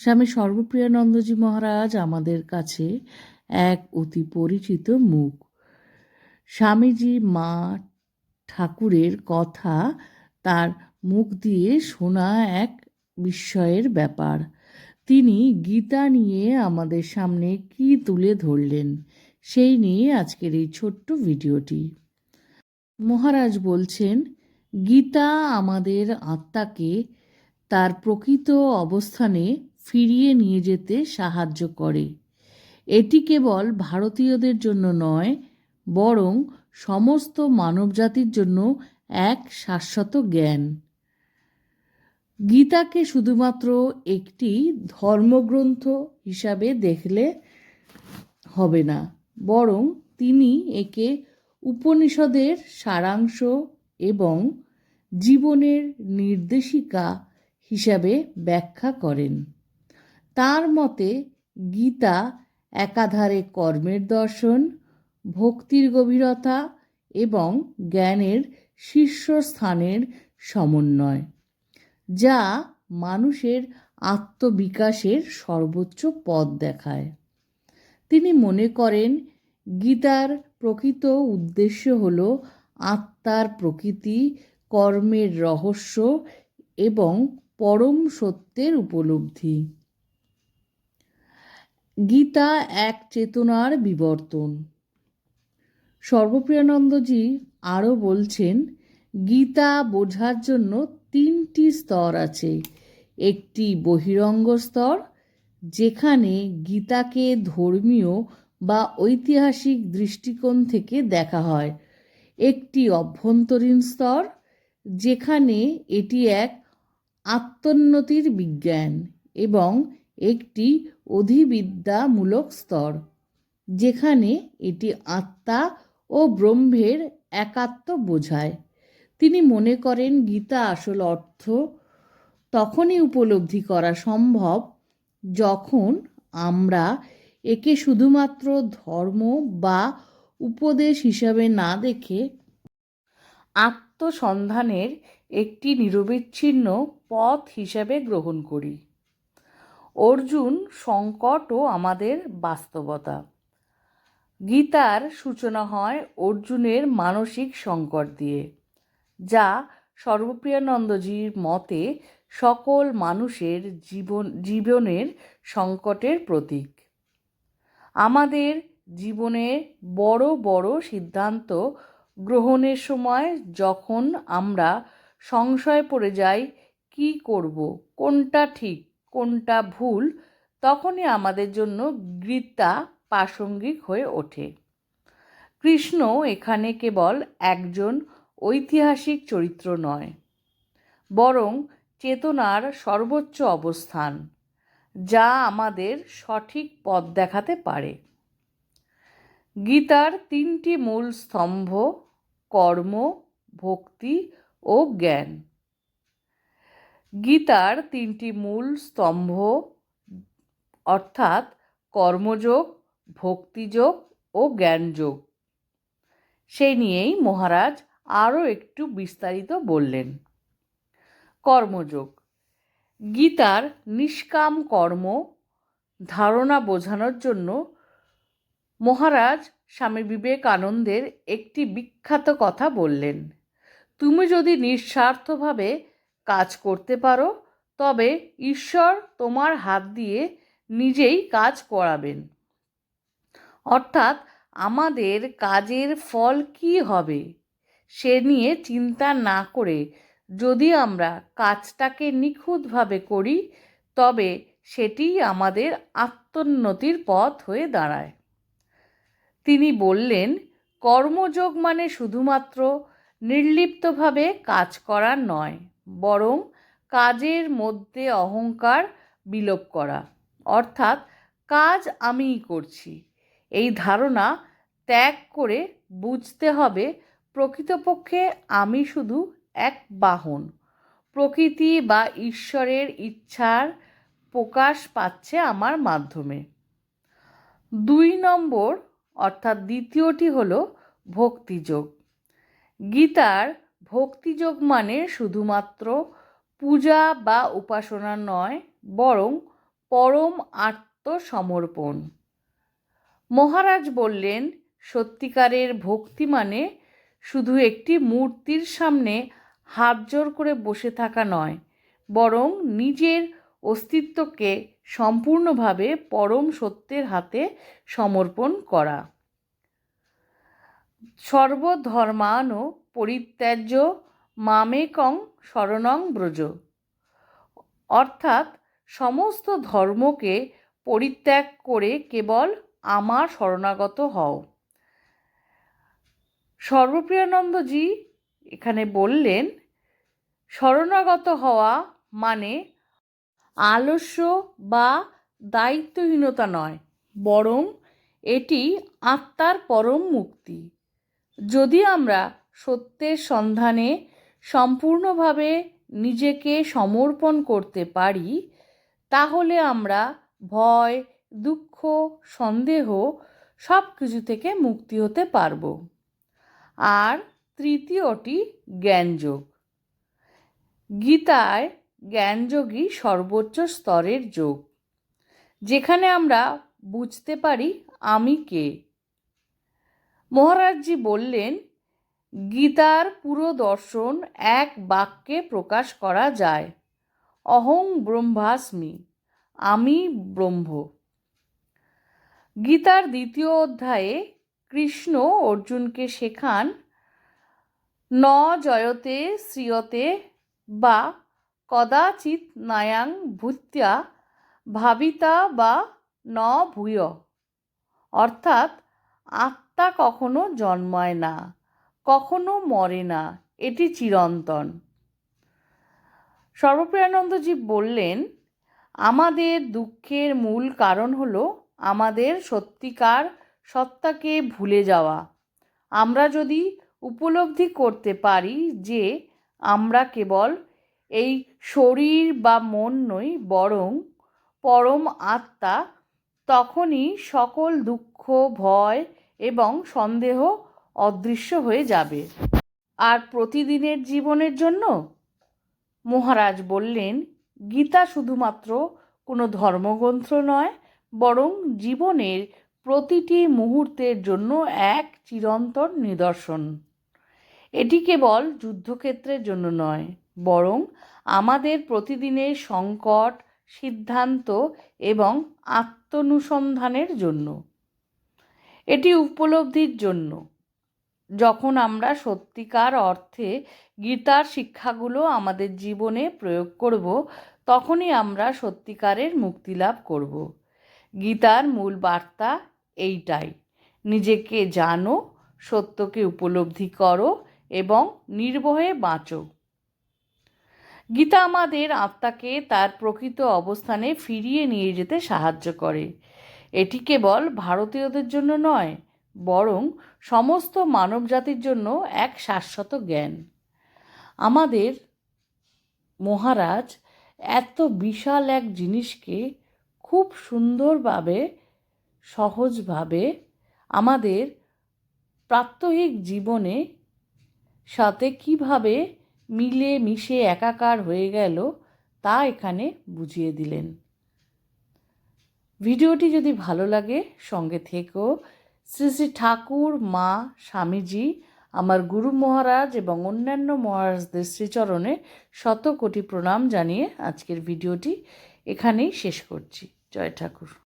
স্বামী সর্বপ্রিয়ানন্দজি মহারাজ আমাদের কাছে এক অতি পরিচিত মুখ। স্বামীজি মা ঠাকুরের কথা তার মুখ দিয়ে শোনা এক বিস্ময়ের ব্যাপার। তিনি গীতা নিয়ে আমাদের সামনে কি তুলে ধরলেন, সেই নিয়ে আজকের এই ছোট্ট ভিডিওটি। মহারাজ বলছেন, গীতা আমাদের আত্মাকে তার প্রকৃত অবস্থানে ফিরিয়ে নিয়ে যেতে সাহায্য করে। এটি কেবল ভারতীয়দের জন্য নয়, বরং সমস্ত মানবজাতির জন্য এক শাশ্বত জ্ঞান। গীতাকে শুধুমাত্র একটি ধর্মগ্রন্থ হিসাবে দেখলে হবে না, বরং তিনি একে উপনিষদের সারাংশ এবং জীবনের নির্দেশিকা হিসাবে ব্যাখ্যা করেন। তার মতে গীতা একাধারে কর্মের দর্শন, ভক্তির গভীরতা এবং জ্ঞানের শীর্ষস্থানের সমন্বয়, যা মানুষের আত্মবিকাশের সর্বোচ্চ পথ দেখায়। তিনি মনে করেন, গীতার প্রকৃত উদ্দেশ্য হল আত্মার প্রকৃতি, কর্মের রহস্য এবং পরম সত্যের উপলব্ধি। গীতা এক চেতনার বিবর্তন। সর্বপ্রিয়ানন্দজি আরও বলছেন, গীতা বোঝার জন্য তিনটি স্তর আছে। একটি বহিরঙ্গ স্তর, যেখানে গীতাকে ধর্মীয় বা ঐতিহাসিক দৃষ্টিকোণ থেকে দেখা হয়। একটি অভ্যন্তরীণ স্তর, যেখানে এটি এক আত্মোন্নতির বিজ্ঞান এবং একটি অধিবিদ্যামূলক স্তর, যেখানে এটি আত্মা ও ব্রহ্মের একাত্ম বোঝায়। তিনি মনে করেন, গীতা আসল অর্থ তখনই উপলব্ধি করা সম্ভব যখন আমরা একে শুধুমাত্র ধর্ম বা উপদেশ হিসাবে না দেখে আত্মসন্ধানের একটি নিরবিচ্ছিন্ন পথ হিসাবে গ্রহণ করি। অর্জুন সংকট ও আমাদের বাস্তবতা। গীতার সূচনা হয় অর্জুনের মানসিক সংকট দিয়ে, যা সর্বপ্রিয়ানন্দজির মতে সকল মানুষের জীবন, জীবনের সংকটের প্রতীক। আমাদের জীবনে বড় বড় সিদ্ধান্ত গ্রহণের সময় যখন আমরা সংশয় পড়ে যাই, কি করব, কোনটা ঠিক কোনটা ভুল, তখনই আমাদের জন্য গীতা প্রাসঙ্গিক হয়ে ওঠে। কৃষ্ণ এখানে কেবল একজন ঐতিহাসিক চরিত্র নয়, বরং চেতনার সর্বোচ্চ অবস্থান, যা আমাদের সঠিক পথ দেখাতে পারে। গীতার তিনটি মূল স্তম্ভ, কর্ম, ভক্তি ও জ্ঞান। গীতার তিনটি মূল স্তম্ভ, অর্থাৎ কর্মযোগ, ভক্তিযোগ ও জ্ঞানযোগ। সেই নিয়েই মহারাজ আরও একটু বিস্তারিত বললেন। কর্মযোগ। গীতার নিষ্কাম কর্ম ধারণা বোঝানোর জন্য মহারাজ স্বামী বিবেকানন্দের একটি বিখ্যাত কথা বললেন। তুমি যদি নিঃস্বার্থভাবে কাজ করতে পারো, তবে ঈশ্বর তোমার হাত দিয়ে নিজেই কাজ করাবেন। অর্থাৎ আমাদের কাজের ফল কি হবে, সে নিয়ে চিন্তা না করে যদি আমরা কাজটাকে নিখুঁতভাবে করি, তবে সেটিই আমাদের আত্মোন্নতির পথ হয়ে দাঁড়ায়। তিনি বললেন, কর্মযোগ মানে শুধুমাত্র নির্লিপ্তভাবে কাজ করা নয় বরং কাজের মধ্যে অহংকার বিলোপ করা। অর্থাৎ কাজ আমিই করছি। এই ধারণা ত্যাগ করে বুঝতে হবে, প্রকৃতপক্ষে আমি শুধু এক বাহন। প্রকৃতি বা ঈশ্বরের ইচ্ছার প্রকাশ পাচ্ছে আমার মাধ্যমে। দুই নম্বর, অর্থাৎ দ্বিতীয়টি হল ভক্তিযোগ। গীতার ভক্তিযোগ মানে শুধুমাত্র পূজা বা উপাসনা নয়, বরং পরম আত্মসমর্পণ। মহারাজ বললেন, সত্যিকারের ভক্তি মানে শুধু একটি মূর্তির সামনে হাত জোর করে বসে থাকা নয়, বরং নিজের অস্তিত্বকে সম্পূর্ণভাবে পরম সত্যের হাতে সমর্পণ করা। সর্বধর্মান পরিত্যাজ্য মামেকং শরণং ব্রজ। অর্থাৎ সমস্ত ধর্মকে পরিত্যাগ করে কেবল আমার শরণাগত হও। সর্বপ্রিয়ানন্দজি এখানে বললেন, শরণাগত হওয়া মানে আলস্য বা দায়িত্বহীনতা নয়, বরং এটি আত্মার পরম মুক্তি। যদি আমরা সত্যের সন্ধানে সম্পূর্ণভাবে নিজেকে সমর্পণ করতে পারি, তাহলে আমরা ভয়, দুঃখ, সন্দেহ সব কিছু থেকে মুক্তি হতে পারব। আর তৃতীয়টি জ্ঞানযোগ। গীতায় জ্ঞানযোগই সর্বোচ্চ স্তরের যোগ। যেখানে আমরা বুঝতে পারি আমি কে। মহারাজজি বললেন, গীতার পুরো দর্শন এক বাক্যে প্রকাশ করা যায়। অহং ব্রহ্মাস্মি, আমি ব্রহ্ম। গীতার দ্বিতীয় অধ্যায়ে কৃষ্ণ অর্জুনকে শেখান, ন জয়তে শ্রিয়তে বা কদাচিৎ নায়াং ভূত্যা ভাবিতা বা ন ভূয়। অর্থাৎ আত্মা কখনো জন্মায় না, কখনো মরে না, এটি চিরন্তন। সর্বপ্রিয়ানন্দজি বললেন, আমাদের দুঃখের মূল কারণ হলো আমাদের সত্যিকার সত্তাকে ভুলে যাওয়া। আমরা যদি উপলব্ধি করতে পারি যে আমরা কেবল এই শরীর বা মন নই, বরং পরম আত্মা, তখনই সকল দুঃখ, ভয় এবং সন্দেহ অদৃশ্য হয়ে যাবে। আর প্রতিদিনের জীবনের জন্য? মহারাজ বললেন, গীতা শুধুমাত্র কোনো ধর্মগ্রন্থ নয়, বরং জীবনের প্রতিটি মুহূর্তের জন্য এক চিরন্তন নিদর্শন। এটি কেবল যুদ্ধক্ষেত্রের জন্য নয়, বরং আমাদের প্রতিদিনের সংকট, সিদ্ধান্ত এবং আত্মনুসন্ধানের জন্য। এটি উপলব্ধির জন্য। যখন আমরা সত্যিকার অর্থে গীতার শিক্ষাগুলো আমাদের জীবনে প্রয়োগ করব, তখনই আমরা সত্যিকারের মুক্তি লাভ করব। গীতার মূল বার্তা এইটাই, নিজেকে জানো, সত্যকে উপলব্ধি করো এবং নির্ভয়ে বাঁচো। গীতা আমাদের আত্মাকে তার প্রকৃত অবস্থানে ফিরিয়ে নিয়ে যেতে সাহায্য করে। এটি কেবল ভারতীয়দের জন্য নয়, বরং সমস্ত মানবজাতির জন্য এক শাশ্বত জ্ঞান। আমাদের মহারাজ এত বিশাল এক জিনিসকে খুব সুন্দরভাবে, সহজভাবে আমাদের প্রাত্যহিক জীবনে সাথে কীভাবে মিলে মিশে একাকার হয়ে গেল তা এখানে বুঝিয়ে দিলেন। ভিডিওটি যদি ভালো লাগে, সঙ্গে থেকো। শ্রী শ্রী ঠাকুর, মা, স্বামীজি, আমার গুরু মহারাজ এবং অন্যান্য মহারাজদের শ্রীচরণে শত কোটি প্রণাম জানিয়ে আজকের ভিডিওটি এখানেই শেষ করছি। জয় ঠাকুর।